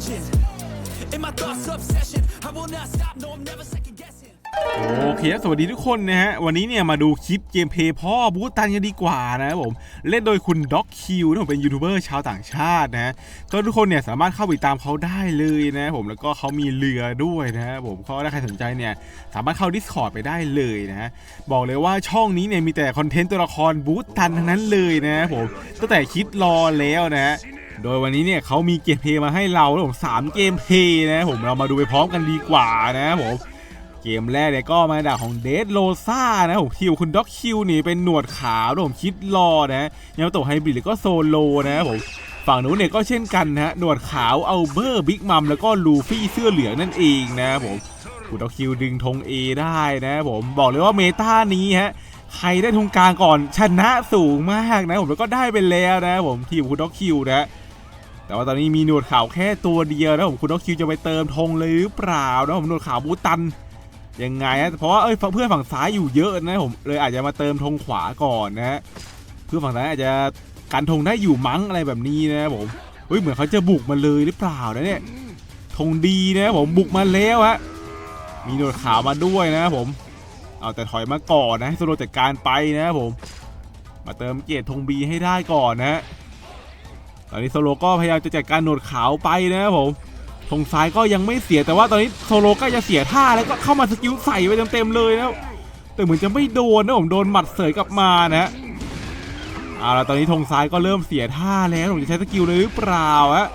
filled up engine. In my thoughts, obsession. I will not stop, no, I'm never second guessing. โอเคสวัสดีทุกคนนะฮะ วันนี้เนี่ยมาดูคลิปเกมเพย์พ่อบูตันกันดีกว่านะครับผม เล่นโดยคุณด็อกคิวนะผมเป็นยูทูบเบอร์ชาวต่างชาตินะฮะก็ทุกคนเนี่ยสามารถเข้าไปตามเขาได้เลยนะผมแล้วก็เขามีเรือด้วยนะครับผมก็ถ้าใครสนใจเนี่ยสามารถเข้า Discord ไปได้เลยนะฮะบอกเลยว่าช่องนี้เนี่ยมีแต่คอนเทนต์ตัวละครบูตันทั้งนั้นเลยนะผมตั้งแต่คิดรอแล้วนะฮะ โดยวันนี้เนี่ยเขามีเกมเพลย์มาให้เราผมสามเกมเพลย์นะผมเรามาดูไปพร้อมกันดีกว่านะผมเกมแรกเนี่ยก็มาจาของเดดโลซ่านะผมคิวคุณด็อกคิวนี่เป็นหนวดขาวนะผมคิดรอนะยามโตไฮบริดแล้วก็โซโลนะผมฝั่งนู้นเนี่ยก็เช่นกันนะหนวดขาวเอาเบอร์บิ๊กมัมแล้วก็ลูฟี่เสื้อเหลืองนั่นเองนะผมคุณด็อกคิวดึงธง A ได้นะผมบอกเลยว่าเมตานี้ฮะใครได้ธงกลางก่อนชนะสูงมากนะผมแล้วก็ได้ไปแล้วนะผมทีมคุณด็อกคิวนะ แต่ว่าตอนนี้มีหนวดขาวแค่ตัวเดียวนะผมคุณด็อกคิวจะไปเติมธงเลยหรือเปล่านะผมหนวดขาวบูตันยังไงฮะเพราะว่าเอ้ยเพื่อนฝั่งซ้ายอยู่เยอะนะผมเลยอาจจะมาเติมธงขวาก่อนนะฮะเพื่อนฝั่งซ้ายอาจจะกันธงได้อยู่มั้งอะไรแบบนี้นะผมเฮ้ยเหมือนเขาจะบุกมาเลยหรือเปล่านะเนี่ยธงดีนะผมบุกมาแล้วฮะมีหนวดขาวมาด้วยนะผมเอาแต่ถอยมาก่อนนะให้โซโลจัดการไปนะผม มาเติมเกียรติธงบีให้ได้ก่อนนะ ตอนนี้โซโลก็พยายามจะจัดการหนวดขาวไปนะครับผมธงซ้ายก็ยังไม่เสียแต่ว่าตอนนี้โซโลก็จะเสียท่าแล้วก็เข้ามาสกิลใส่ไปเต็มๆเลยนะแต่เหมือนจะไม่โดนนะผมโดนหมัดเสยกลับมานะฮะเอาละตอนนี้ธงซ้ายก็เริ่มเสียท่าแล้วผมจะใช้สกิลเลยหรือเปล่าฮะ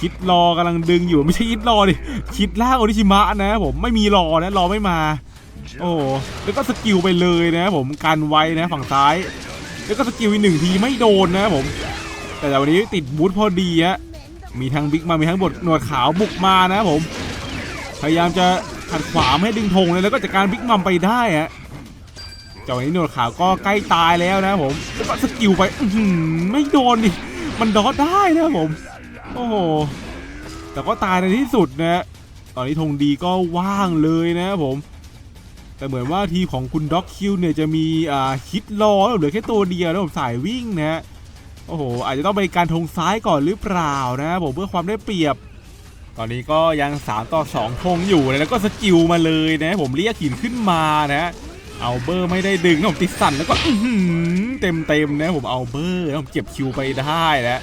คิดรอกำลังดึงอยู่ไม่ใช่คิดรอดิคิดล่ากโอริชิมะนะผมไม่มีรอนะรอไม่มา โอ้แล้วก็สกิลไปเลยนะผมกันไว้นะฝั่งซ้าย แล้วก็สกิลอีกหนึ่งทีไม่โดนนะผม แต่วันนี้ติดบูทพอดีฮะมีทั้งบิ๊กมามีทั้งบทหนวดขาวบุกมานะผม พยายามจะขัดขวาไม่ให้ดึงธงเลยแล้วก็จัดการบิ๊กมัมไปได้ฮะจากวันนี้หนวดขาวก็ใกล้ตายแล้วนะผมแล้วก็สกิลไปอืไม่โดนดิมันดอดได้นะผม โอ้โหแต่ก็ตายในที่สุดนะตอนนี้ธงดีก็ว่างเลยนะผม แต่เหมือนว่าทีของคุณด็อกคิวเนี่ยจะมีอ่าฮิตรอเหลือแค่ตัวเดียวนะผมสายวิ่งนะฮะ โอ้โหอาจจะต้องไปการธงซ้ายก่อนหรือเปล่านะผมเพื่อความได้เปรียบ ตอนนี้ก็ยัง 3 ต่อ2ธงอยู่นะแล้วก็สกิลมาเลยนะผมเรียกหินขึ้นมานะเอาเบอร์ไม่ได้ดึงนะผมติดสั่นแล้วก็เต็มเต็มนะผมเอาเบอร์ผมเก็บคิวไปได้นะ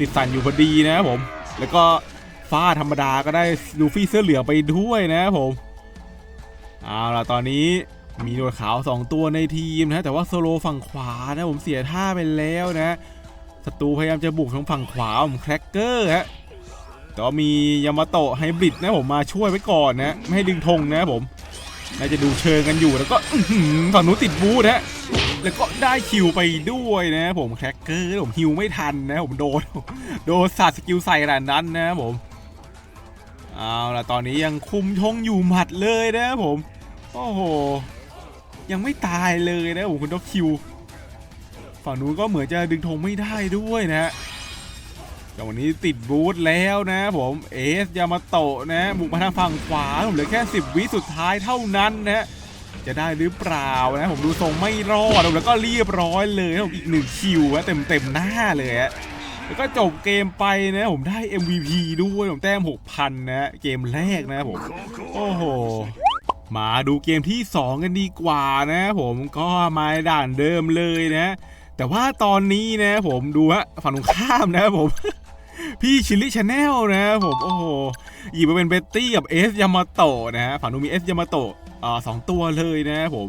ติดสั่นอยู่พอดีนะผม แล้วก็ฟ้าธรรมดาก็ได้ลูฟี่เสื้อเหลืองไปด้วยนะผมเอาล่ะตอนนี้มีหนวดขาว 2 ตัวในทีมนะแต่ว่าโซโลฝั่งขวานะผมเสียท่าไปแล้วนะ ศัตรูพยายามจะบุกทางฝั่งขวาผมแครกเกอร์ฮะแต่มียามาโตะไฮบริดนะผมมาช่วยไว้ก่อนนะไม่ให้ดึงธงนะผมน่าจะดูเชิงกันอยู่แล้วก็หือฝั่งนู้นติดบูธฮะแล้วก็ได้คิวไปด้วยนะผมแครกเกอร์ผมฮิวไม่ทันนะผมโดนโดนสาดสกิลใส่ขนาดนั้นนะผมเอาล่ะตอนนี้ยังคุมธงอยู่หมัดเลยนะผมโอ้โหยังไม่ตายเลยนะผมคุณด็อกคิว ฝั่งนู้นก็เหมือนจะดึงธงไม่ได้ด้วยนะแต่วันนี้ติดบูธแล้วนะ ผมเอสยามาโตะนะบุกมาทางฝั่งขวาผมเหลือแค่ 10 วิสุดท้ายเท่านั้นนะจะได้หรือเปล่านะ ผมดูทรงไม่รอดแล้วก็เรียบร้อยเลยผมอีกหนึ่งคิวนะเต็มเต็มหน้าเลยฮะแล้วก็จบเกมไปนะผมได้ MVP ด้วยผมแต้ม 6,000 นะเกมแรกนะผมโอ้โหมาดูเกมที่ 2 กันดีกว่านะ ผมก็มาด่านเดิมเลยนะ แต่ว่าตอนนี้นะผมดูฮะฝั่งตรงข้ามนะผมพี่ชิลลี่ชาแนลนะผมโอ้โหหยิบมาเป็นเบตตี้กับเอสยามาโตะนะฮะฝั่งนู้นมีเอสยามาโตะอ่าสองตัวเลยนะผม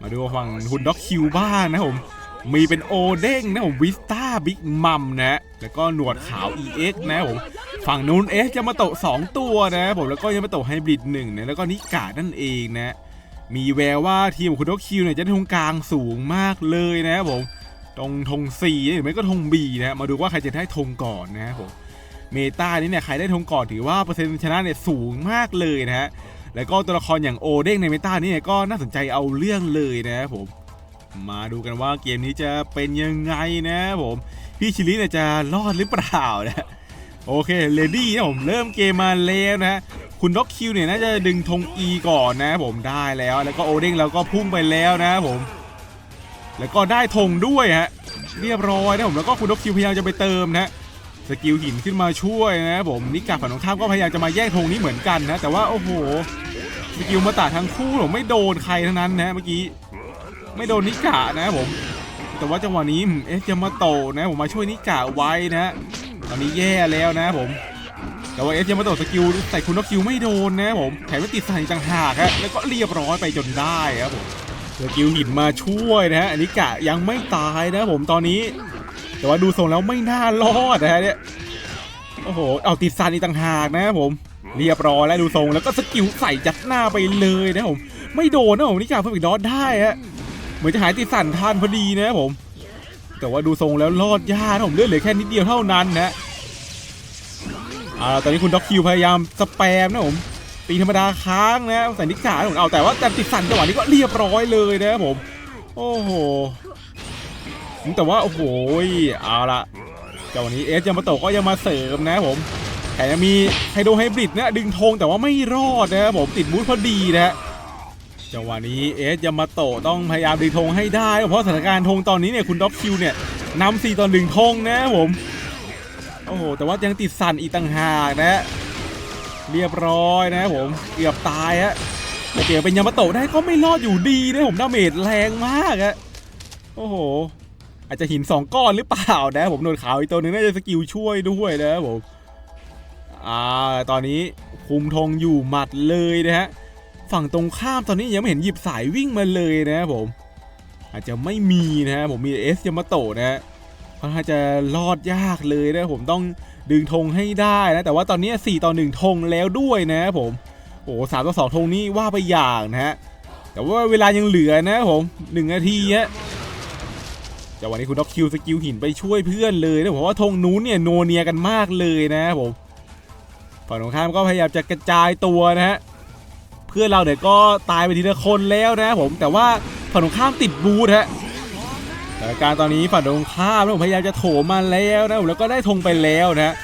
มาดูฝั่งคุณด็อกคิวบ้างนะผม มีเป็นโอเด้งนะผมวิสตาบิ๊กมัมนะแล้วก็หนวดขาว EX นะผมฝั่งนู้นเอสยามาโตะสองตัวนะผมแล้วก็ยามาโตะไฮบริดหนึ่งนะแล้วก็นิกานั่นเองนะ มีแววว่าทีมของคุณด็อกคิวเนี่ยจะได้ธงกลางสูงมากเลยนะครับผมตรงธงสี่หรือไม่ก็ธงบีนะมาดูว่าใครจะได้ธงก่อนนะครับผมเมตานี้เนี่ยใครได้ธงก่อนถือว่าเปอร์เซ็นต์ชนะเนี่ยสูงมากเลยนะฮะแล้วก็ตัวละครอย่างโอเด้งในเมตานี้เนี่ยก็น่าสนใจเอาเรื่องเลยนะครับผมมาดูกันว่าเกมนี้จะเป็นยังไงนะครับผมพี่ชิลิเนี่ยจะรอดหรือเปล่านะโอเคเลดี้นะผมเริ่มเกมมาแล้วนะ คุณด็อกคิวเนี่ยน่าจะดึงธง E ก่อนนะผมได้แล้ว แล้วก็โอเด้งเราก็พุ่งไปแล้วนะผม แล้วก็ได้ธงด้วยฮะเรียบร้อยนะผมแล้วก็คุณด็อกคิวพยายามจะไปเติมนะสกิลหินขึ้นมาช่วยนะผมนิกาฝั่งตรงข้ามก็พยายามจะมาแย่งธงนี้เหมือนกันนะแต่ว่าโอ้โหสกิลมาตาทั้งคู่ผมไม่โดนใครทั้งนั้นนะเมื่อกี้ไม่โดนนิกานะผม แต่ว่าจังหวะนี้เอ๊ะจะมาโตนะผมมาช่วยนิกาไว้นะ ตอนนี้แย่แล้วนะผม แต่ว่าเอสยังมาโดดสกิลใส่คุณนกคิวไม่โดนนะผมแถมไม่ติดใส่ต่างหากฮะแล้วก็เรียบร้อยไปจนได้ครับผมสกิลหินมาช่วยนะฮะอันนี้กะยังไม่ตายนะผมตอนนี้ แต่ว่าดูทรงแล้วไม่น่ารอดนะฮะเนี่ยโอ้โหเอาติดซันอีกต่างหากนะผมเรียบร้อยแล้วดูทรงแล้วก็สกิลใส่จัดหน้าไปเลยนะผมไม่โดนนะผมนี่กะเพิ่มอีกดอทได้ฮะเหมือนจะหายติดสันทานพอดีนะผม แต่ว่าดูทรงแล้วรอดยากนะผมเลือดเหลือแค่นิดเดียวเท่านั้นนะ อ่าตอนนี้คุณด็อกคิวพยายามสแปมนะผมตีธรรมดาค้างนะใส่นิกาผมเอาแต่ว่าแต่ติดสั่นจังหวะนี้ก็เรียบร้อยเลยนะผม โอ้โหแต่ว่าโอ้โหเอาละจังหวะนี้เอสยามาโตก็ยังมาเสริมนะผมแต่ยังมีไฮโดรไฮบริดนะดึงธงแต่ว่าไม่รอดนะผมติดบูทพอดีนะจังหวะนี้เอสยามาโตต้องพยายามดึงธงให้ได้ เพราะสถานการณ์ธงตอนนี้เนี่ยคุณด็อกคิวเนี่ยนำสี่ต่อหนึ่งธงนะผม โอ้โห แต่ว่ายังติดสั่นอีกต่างหากนะ เรียบร้อยนะครับผม เกือบตายฮะแต่เปลี่ยนเป็นยามาโตะได้ก็ไม่รอดอยู่ดีนะผมดาเมจแรงมากอะโอ้โห อาจจะหินสองก้อนหรือเปล่านะผมโดนขาวอีกตัวหนึ่งน่าจะสกิลช่วยด้วยนะผมอ่าตอนนี้คุมธงอยู่หมัดเลยนะฮะฝั่งตรงข้ามตอนนี้ยังไม่เห็นหยิบสายวิ่งมาเลยนะครับผม อาจจะไม่มีนะฮะผมมีเอสยามาโตะนะฮะ ค่อนข้างจะรอดยากเลยนะผมต้องดึงธงให้ได้นะแต่ว่าตอนนี้ 4 ต่อ 1ธงแล้วด้วยนะผมโอ้สามต่อสองธงนี้ว่าไปอย่างนะฮะแต่ว่าเวลายังเหลือนะผมหนึ่งนาทีฮะแต่วันนี้คุณด็อกคิวสกิลหินไปช่วยเพื่อนเลยนะผมว่าธงนู้นเนี่ยโนเนียกันมากเลยนะผมฝั่งตรงข้ามก็พยายามจะกระจายตัวนะฮะเพื่อนเราเนี่ยก็ตายไปทีละคนแล้วนะผมแต่ว่าฝั่งตรงข้ามติดบูทฮะานการณ์ตอนนี้ฝั่งตรงข้ามผมพยายามจะโถมมาแล้วนะผมแล้วก็ได้ธงไปแล้วนะ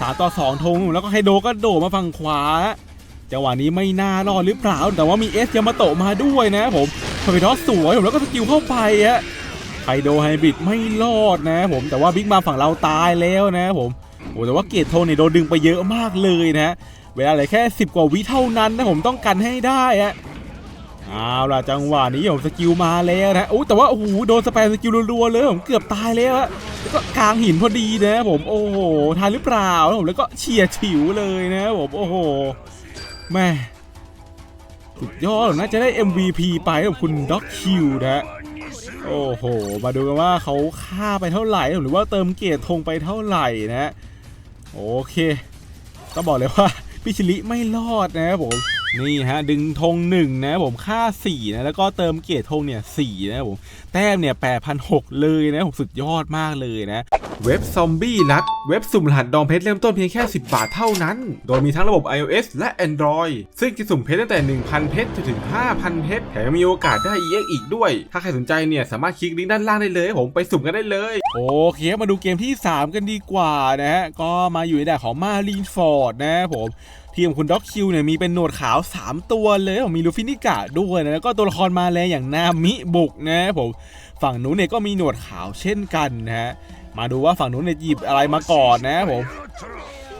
สามต่อสองธงแล้วก็ไฮโดก็โดดมาฝั่งขวาจังหวะนี้ไม่น่ารอดหรือเปล่า แต่ว่ามีเอสยามาโตะมาด้วยนะผมพอไปทอสสวยผมแล้วก็สกิลเข้าไปฮะไฮโดไฮบริดไม่รอดนะผมแต่ว่าบิ๊กมาฝั่งเราตายแล้วนะผมโอ้แต่ว่าเกตโทนเนี่ยโดนดึงไปเยอะมากเลยนะเวลาเหลือแค่ 10 กว่าวิเท่านั้นนะผมต้องกันให้ได้ฮะ เอาล่ะจังหวะนี้ผมสกิลมาแล้วนะโอ้แต่ว่าโอ้โหโดนสแปมสกิลรัวๆเลยผมเกือบตายแล้วะแล้วก็กลางหินพอดีนะผมโอ้โหทันหรือเปล่าแล้วผมแล้วก็เฉียดฉิวเลยนะผมโอ้โหแม่สุดยอดน่าจะได้ MVP ไปกับคุณด็อกคิวนะโอ้โห มาดูกันว่าเขาฆ่าไปเท่าไหร่ หรือว่าเติมเกียรติธงไปเท่าไหร่นะ โอเค ต้องบอกเลยว่า พิชิลิไม่รอดนะครับผม นี่ฮะดึงธงหนึ่งนะผมค่า4นะแล้วก็เติมเกียรติธงเนี่ย4นะผมแต้มเนี่ย8,600เลยนะผมสุดยอดมากเลยนะเว็บซอมบี้รัดเว็บสุ่มรหัสดองเพชรเริ่มต้นเพียงแค่ 10 บาทเท่านั้น โดยมีทั้งระบบ iOS และ Android ซึ่งจะสุ่มเพชรตั้งแต่ 1,000 เพชรจนถึง 5,000 เพชรแถมยังมีโอกาสได้ EX อีกด้วย ถ้าใครสนใจเนี่ยสามารถคลิกลิงก์ด้านล่างได้เลย ผมไปสุ่มกันได้เลย โอเคมาดูเกมที่ 3 กันดีกว่านะฮะก็มาอยู่ในด่านของมารีนฟอร์ดนะครับผม ทีมของคุณด็อกคิวเนี่ยมีเป็นหนวดขาว 3 ตัวเลยผมมีลูฟินิกะด้วยนะแล้วก็ตัวละครมาแรงอย่างนามิบุกนะผมฝั่งนู้นเนี่ยก็มีหนวดขาวเช่นกันนะฮะมาดูว่าฝั่งนู้นเนี่ยหยิบอะไรมาก่อนนะผม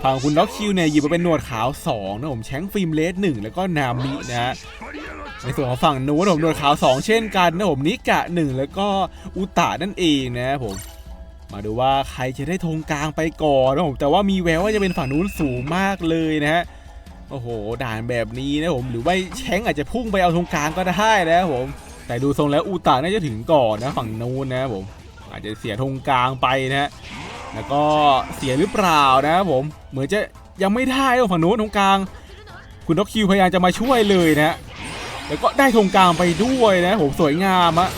ฝั่งคุณด็อกคิวเนี่ยหยิบมาเป็นหนวดขาว2นะผมแชงฟิล์มเลสหนึ่งแล้วก็นามินะฮะในส่วนของฝั่งนู้นผมหนวดขาว 2 เช่นกันนะผมนิกะ 1 แล้วก็อุตะนั่นเองนะผมมาดูว่าใครจะได้ธงกลางไปก่อนนะผมแต่ว่ามีแววว่าจะเป็นฝั่งนู้นสูงมากเลยนะฮะ โอ้โห ด่านแบบนี้นะผมหรือว่าแชงอาจจะพุ่งไปเอาตรงกลางก็ได้นะผม แต่ดูทรงแล้วอูตาน่าจะถึงก่อนนะฝั่งนู้นนะผม อาจจะเสียธงกลางไปนะแล้วก็เสียหรือเปล่านะผม เหมือนจะยังไม่ได้ฝั่งนู้นตรงกลาง คุณด็อกคิวพยายามจะมาช่วยเลยนะฮะแล้วก็ได้ธงกลางไปด้วยนะผมสวยงามอะ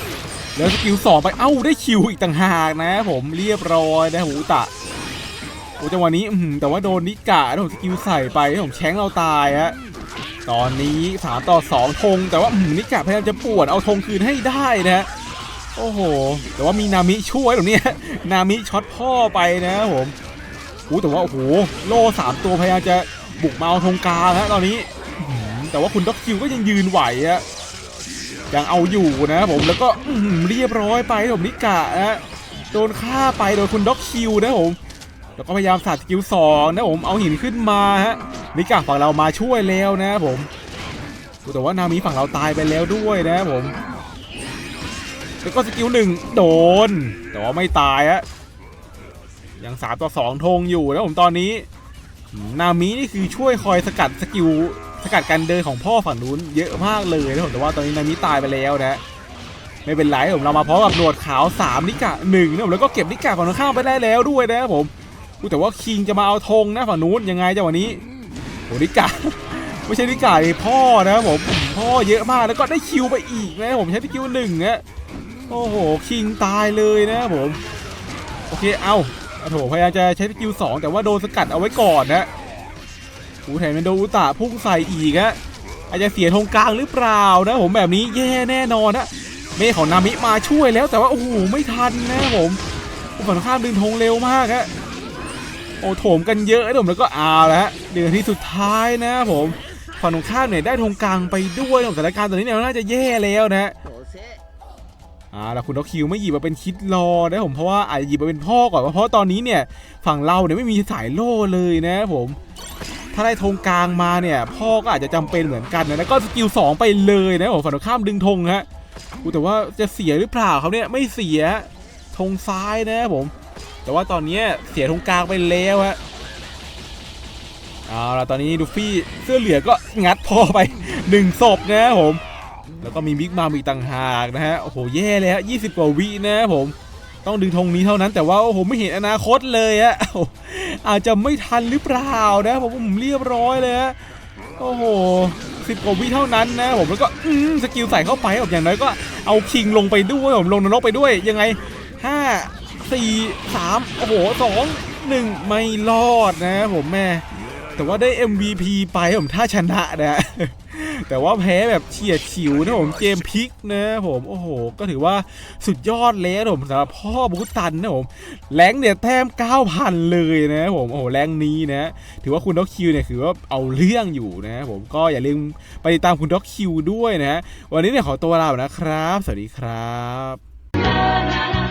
แล้วสกิลสองไปเอ้าได้คิวอีกต่างหากนะ ผมเรียบร้อยนะอูตะ อ้จังหวะนี้แต่ว่าโดนนิกะนะผมสกิลใส่ไปผมแชงเราตายฮะตอนนี้3ต่อ2ธงแต่ว่านิกะพยายามจะปวดเอาธงคืนให้ได้นะโอ้โห แต่ว่ามีนามิช่วยตรงนี้นามิช็อตพ่อไปนะผมอู้แต่ว่าโอ้โหโล่สามตัวพยายามจะบุกมาเอาธงกลางฮะตอนนี้ แต่ว่าคุณด็อกคิวก็ยังยืนไหวฮะยังเอาอยู่นะผมแล้วก็เรียบร้อยไปผมนิกะนะโดนฆ่าไปโดยคุณด็อกคิวนะผม แล้วก็พยายามสาดสกิลสองนะผมเอาหินขึ้นมาฮะนิกาฝั่งเรามาช่วยแล้วนะผมแต่ว่านามิฝั่งเราตายไปแล้วด้วยนะผมแล้วก็สกิลหนึ่งโดน แต่ว่าไม่ตายฮะยังสามต่อสองธงอยู่นะผมตอนนี้ นามินี่คือช่วยคอยสกัดสกิลสกัดการเดินของพ่อฝั่งนู้นเยอะมากเลยนะผมแต่ว่าตอนนี้นามิตายไปแล้วนะไม่เป็นไรผมเรามาพร้อมกับหนวดขาว3นิกะหนึ่งนะผมแล้วก็เก็บนิกะฝั่งตรงข้ามไปได้แล้วด้วยนะครับผม อุ๊ยแต่ว่าคิงจะมาเอาธงนะฝั่งนู้นยังไงจังหวะนี้โอ้นิกะไม่ใช่นิกะดิพ่อนะครับผมพ่อเยอะมากแล้วก็ได้คิวไปอีกนะผมใช้ที่คิวหนึ่งนะโอ้โหคิงตายเลยนะผมโอเคเอาโอ้โหพยายามจะใช้สกิลสองแต่ว่าโดนสกัดเอาไว้ก่อนนะอูแถมเป็นโดอุตะพุ่งใส่อีกอะอาจจะเสียธงกลางหรือเปล่านะผมแบบนี้แย่แน่นอนนะเมฆของนามิมาช่วยแล้วแต่ว่าโอ้โหไม่ทันนะผมฝั่งข้ามดึงธงเร็วมากฮะ โอ้โถมกันเยอะนะผมแล้วก็เอาแล้วฮะเดือนที่สุดท้ายนะผมฝั่งตรงข้ามเนี่ยได้ธงกลางไปด้วยนะสถานการณ์ตอนนี้เนี่ยน่าจะแย่แล้วนะอ่าแล้วคุณด็อกคิวไม่หยิบมาเป็นคิดรอนะผมเพราะว่าอาจจะหยิบมาเป็นพ่อก่อนเพราะตอนนี้เนี่ยฝั่งเราเนี่ยไม่มีสายโล่เลยนะผมถ้าได้ธงกลางมาเนี่ย พ่อก็อาจจะจำเป็นเหมือนกันนะแล้วก็สกิลสองไปเลยนะผมฝั่งตรงข้ามดึงธงฮะแต่ว่าจะเสียหรือเปล่าเขาเนี่ยไม่เสียธงซ้ายนะผม แต่ว่าตอนนี้เสียธงกลางไปแล้วฮะเอาละตอนนี้ดูฟี่เสื้อเหลืองก็งัดพอไปหนึ่งศพนะผม แล้วก็มีบิ๊กมามีกต่างหากนะฮะ โอ้โห แย่เลยฮะ20กว่าวินะครับผม ต้องดึงธงนี้เท่านั้นแต่ว่าโอ้โหไม่เห็นอนาคตเลยฮะอาจจะไม่ทันหรือเปล่านะผมผมเรียบร้อยเลยฮะโอ้โหสิบกว่าวิเท่านั้นนะผมแล้วก็อืมสกิลใส่เข้าไปอย่างน้อยก็เอาคิงลงไปด้วยผมลงนรกไปด้วยยังไงห้า สี่สามโอ้โหสองหนึ่งไม่รอดนะผมแม่ แต่ว่าได้ MVP ไปผมถ้าชนะนะ แต่ว่าแพ้แบบเฉียดฉิวนะผมเกมพลิกนะผมโอ้โห ก็ถือว่าสุดยอดแล้วนะผมสำหรับพ่อบูตันนะผมแรงเนี่ยแต้ม 9,000 เลยนะผมโอ้โหแรงนี้นะ ถือว่าคุณด็อกคิวเนี่ยถือว่าเอาเรื่องอยู่นะผมก็อย่าลืมไปติดตามคุณด็อกคิวด้วยนะ วันนี้เนี่ยขอตัวลาไปนะครับ สวัสดีครับ la la la